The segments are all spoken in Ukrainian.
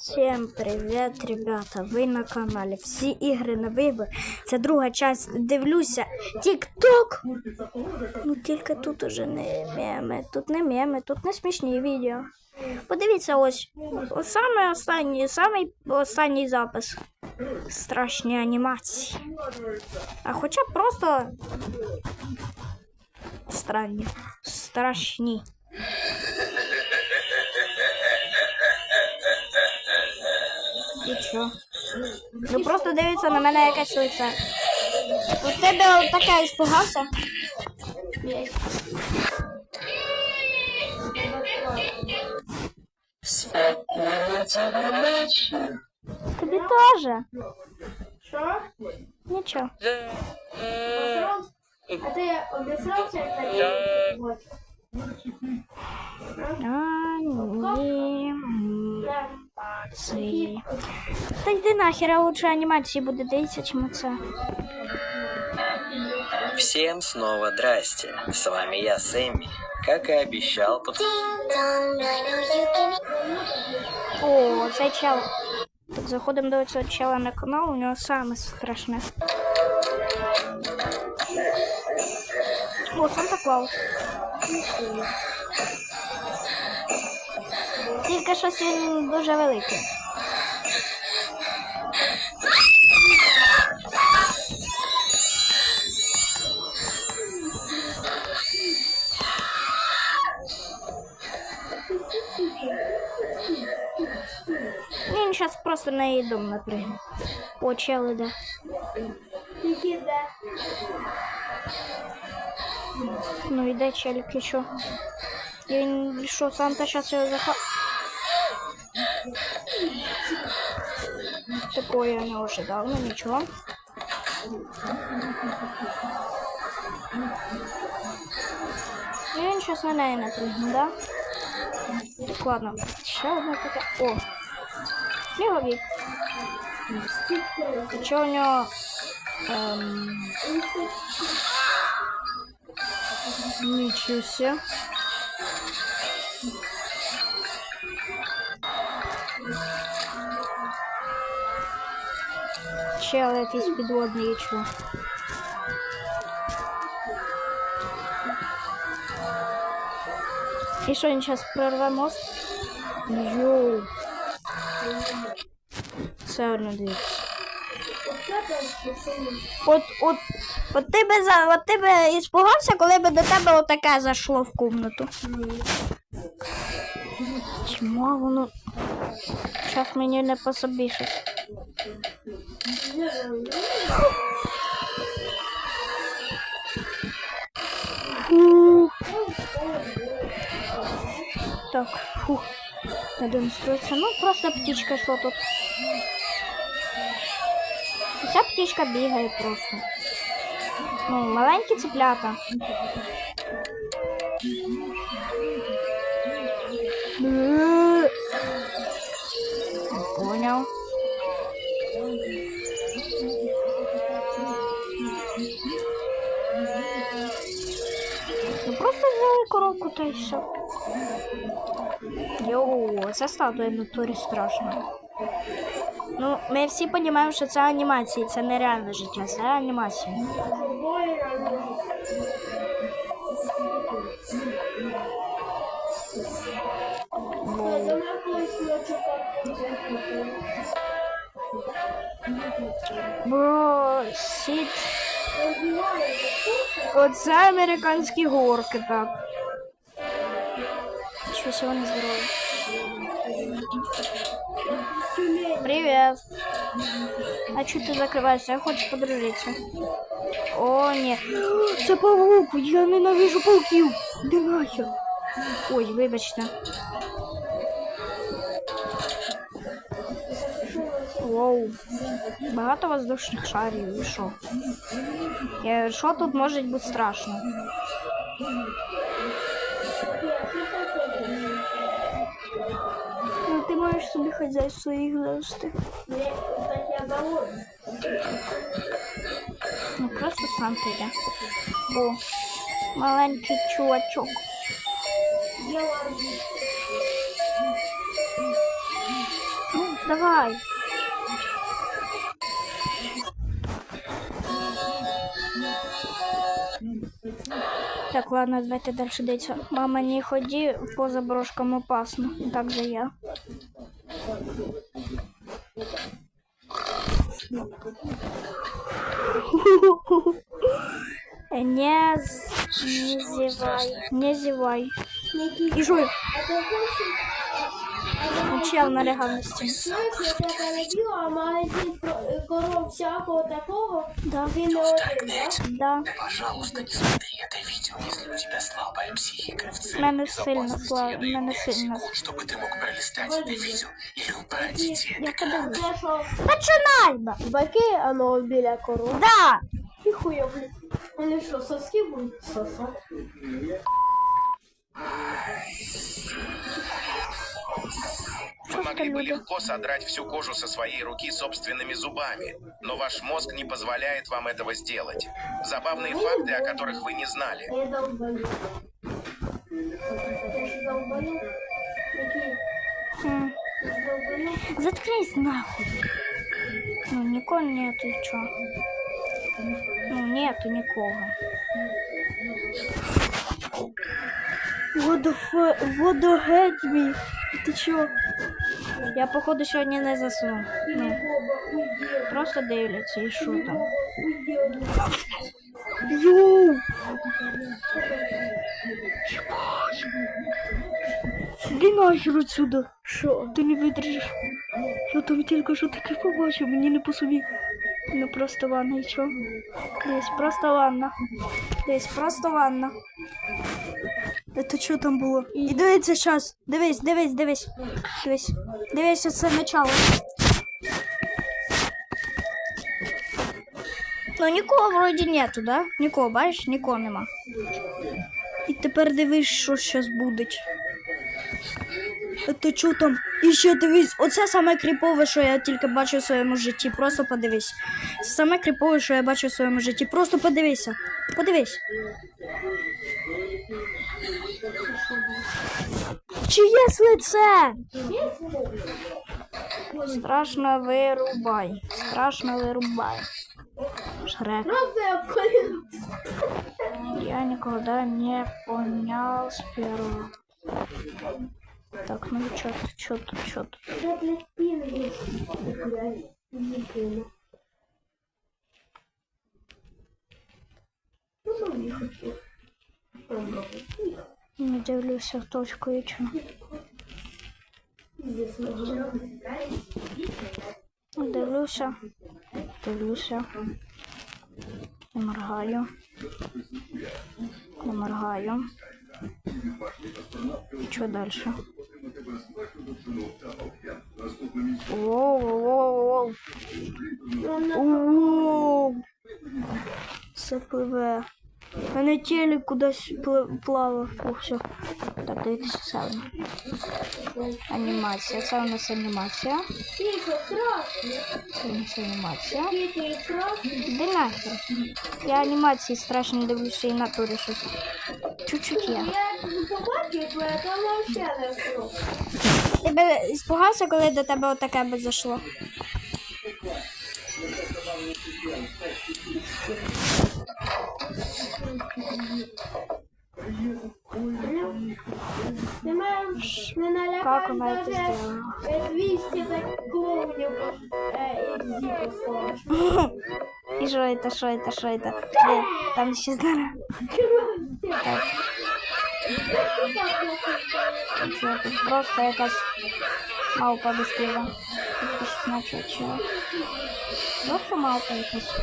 Всем привет, ребята! Ви на каналі Всі ігри на вибір. Це друга часть. Дивлюся. Тік-ток! Ну тільки тут уже не меми. Тут не меми, тут не смішні відео. Подивіться ось. Ось останній, самий останній запис. Страшні анімації. А хоча просто странні. Страшні. Що? Ну просто дивиться на мене якесь лице. У тебе таке іспугався? Тобі теж. Що? Нічого. А ти обісрався Так. Анімації. Та йди нахер, а лучше анімації буде дивитися, чим це. Всем снова здрасте. С вами я, Сэмми. Как и обещал, под... О, цей чел. Так, заходимо до цього чела на канал, у нього саме страшне. О, Санта Клаус. Тільки щось він дуже великий. Він зараз просто на її дом напрягне. О, чел де? Ну іде челік, і що? Він що, Санта зараз його заха... Такого я не ожидав, ну нічого. І він зараз на неї напрягне, да? Так, ладно. Ще одна така. О! Сніговік. Що у нього? Ем... Ничего себе. Чел якийсь підводний я чую. І що він зараз прорве мост? Йоу. Все одно дивіться. От, от, от ти би за, от ти би іспугався, коли би до тебе отаке зайшло в комнату. Чому воно? Зараз мені не по собі щось. Так, фух. Надо настроиться. Ну, просто птичка что тут. Ця птичка бігає просто. Ну, маленькі цеплята. Понял. Просто взяли коробку та й все. Йоу, це статуя в натурі страшно. Ну, ми всі розуміємо, що це анімація, це не реальне життя, це анімація. Бро, сіт. Оце американські горки, так. Щось вони здорові. Привет. А что ты закрываешься? Я хочу подружиться. О, ні. Це паук! Я ненавижу пауків! Де нахер? Ой, вибачте. Воу. Багато воздушних шарів, і що? Е, Що тут може бути страшно? Ну, ти можеш собі хазяйство їх завести. Ні, так я доволі. Ну просто сам піде. О, маленький чувачок. Я ладно. Ну, Давай. Так, ладно, давайте дальше дивитися. Мама, не ходи по заброшкам опасно. Так же я. Э, Не, не зевай, не зевай. Жуй А ти хочеш, Чел налягав на стіну. знаєш, я тебе не б'ю, а магазин про- коров всякого такого, Да, він не один, да? да. Пожалуйста, не смотри это видео, если у тебя слабая психика. В В целях мене сильно безопасности слаб, я в даю мене 5 сильно. секунд, чтобы ты мог пролистать это видео или убрать детей от Я экрана. подивлюсь. Це що, Починай, ба. баки, а ну біля коров. Да. Ніхуя, блін. Вони що, соски будуть сосати? Вы могли бы легко содрать всю кожу со своей руки собственными зубами, но ваш мозг не позволяет вам этого сделать. Забавные факты, о которых вы не знали. Я долбаю. Я ж долбаю. Який? М, Я ж долбаю. Заткнись нахуй. Ну, нікого нету, і чо? Ну, нету нікого. Водофе... Водогеть мій. Ти чо? Я, походу, сьогодні не засну. Ну, просто дивляться і що там. Йоу! Іди нахер отсюда. Що? Ти не видержиш. Я там тільки що таке побачив, мені не по собі. Ну просто ванна і чо? Десь просто ванна. Десь просто ванна. Це що там було? І дивіться зараз. Дивись, дивись, дивись. Дивись. Дивись, це начало. Ну нікого вроді нету, да? Нікого, бачиш, нікого нема. І тепер дивись, що зараз буде. Це що там? І ще дивись, оце саме кріпове, що я тільки бачу в своєму житті. Просто подивись. Це саме кріпове, що я бачу в своєму житті. Просто подивися. Подивись. Чиєсь лице? Страшно вирубай. Страшно вирубай. Шрек. Я. Никогда не понял с первого. Так, ну что тут, что тут, что тут? Ну, не хочу. Не дивлюся в точку можно. Дивлюся, дивлюся. Не моргаю. Не моргаю. Що? Воу, воу, воу. Воу. Це пливе. Мене телек кудись пли- плавав. О, все. Так, дивіться сауна. Анімація. Це у нас анімація. Це у нас анімація. Іди нахер. Я анімації страшно дивлюся і натурі щось. Чуть-чуть є. Тебе спугався, коли до тебе отаке би зайшло? Ти маєш не Как налякати вона це даже зробила? е, 200 так клоунів е, і зіпи сложно. І що це, що це, що це? Де? Там ще зараз. Так, це тут просто якась мавпа бістила. Якось значить, що. Просто мавпа якась.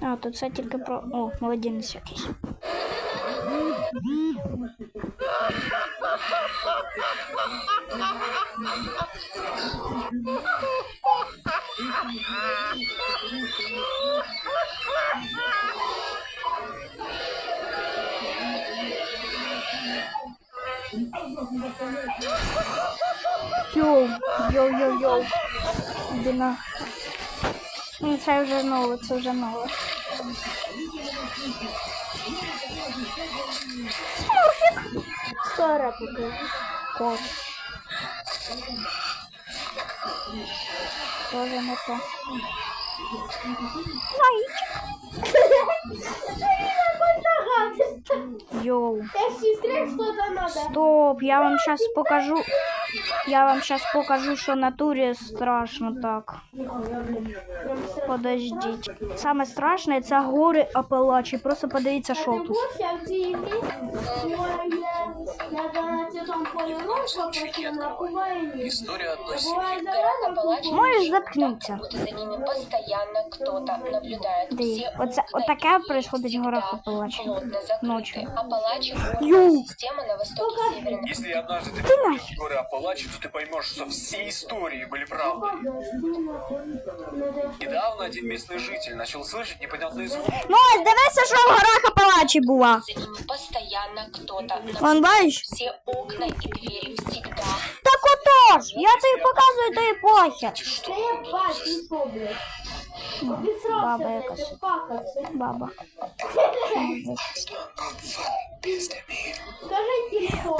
А, тут це тільки про. О, младенець якийсь. Йоу-йоу-йоу. Іди на. Ну, це вже нове, це вже нове. Смурфік. Стара покажи. Кот. Тоже не те. Зайчик. Йоу. Стоп, я вам сейчас покажу. Я вам сейчас покажу, що на натурі страшно так. Подождіть. Саме страшне це гори Апалачі. Просто подивіться, що тут. Любовь, а где есть? Надо на этом поле ножка, просто на кувайне. История одной Бывает семьи. зараза, Можеш заткнутися. будто за ними постоянно кто-то наблюдает. Диви, Все оце, окна отаке и двери происходить в горах всегда Апалачі. плотно закрыты. Ночью. Апалачи — Йоу. горная система на востоке Северной Если однажды ты Ты посмотришь горы Апалачи, то ты поймешь, что все истории были правдой. Недавно один местный житель начал слышать непонятные звуки. Ну, ось дивися, що в горах Апалачі була. За ними постоянно кто-то Вон бачиш? Все окна и двери всегда. Так отож, я тобі показую тобі похер. Да я бать, не то, блядь. Обесрался, Баба блядь, якась. пакаться. Баба. Скажи телефон.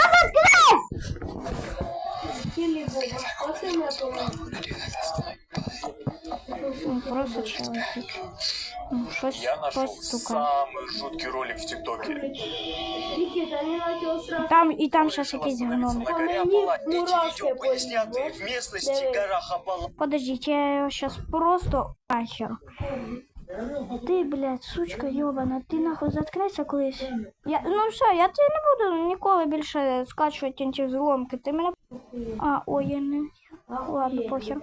Телефон. Пацаны, Ну, Просто чоловік Ну, щось Я нашел постукає. самый жуткий ролик в ТикТоке. Никита, не начал сразу. Там і там щось якісь гноми. На горе Они Апалачи. Эти мурашки видео пояснят были, в местности Давай. горах Апалачи. Подождіть, я його щас просто ахер. Ти, блядь, сучка йобана, ти нахуй заткнешся колись. Я, ну все, я тебе не буду ніколи більше скачувати ті взломки. Ти мене. А, ой, я не. Ладно, похер.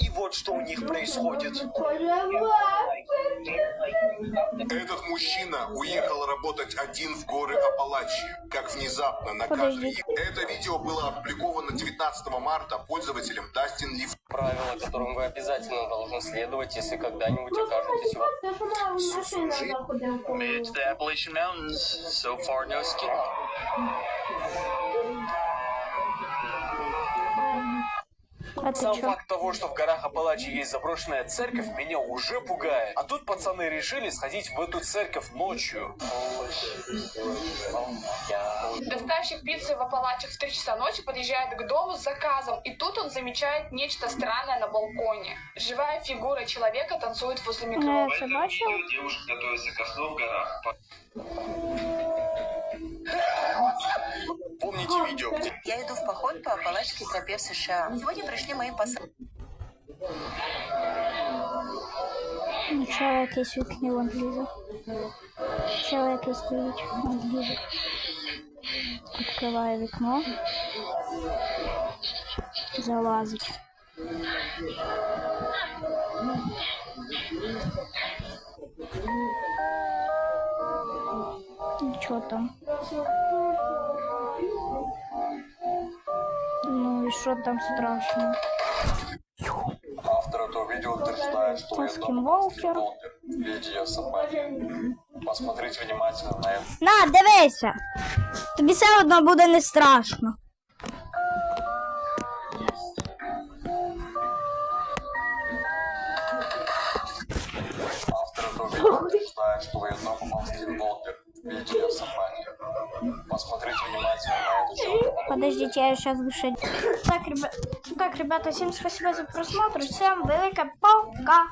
И вот что у них происходит. Этот мужчина уехал работать один в горы Апалачи, как внезапно на Подожди. кадре. Это видео было опубликовано 19 марта пользователем Дастин Лив. правила, которым вы обязательно должны следовать, если когда-нибудь окажетесь в It's the Appalachian Mountains. So far, no escape. А Сам чо? факт того, что в горах Апалачи есть заброшенная церковь, меня уже пугает. А тут пацаны решили сходить в эту церковь ночью. Доставщик пиццы в Апалачах в 3 часа ночи подъезжает к дому с заказом, и тут он замечает нечто странное на балконе. Живая фигура человека танцует возле бачив. Девушка готовится ко сну в горах. Помните видео, где Я иду в поход по Апалачской тропе в США. Сегодня пришли мои. Ну, чого якийсь вікні. Чого якийсь стоїть, вон лізе. Відкриває вікно. Залазить. Нічого там. що там страшно? Автор этого видео утверждает, что Это скинволкер. Видео собаки. Посмотрите внимательно на это. На, дивися! Тобі все одно буде не страшно. Автор этого видео утверждает, что военный попал скинволкер. Видео собаки. Посмотрите внимательно. Подождите, я сейчас ребят, так, ребята, всем спасибо за просмотр. Всем велика пока.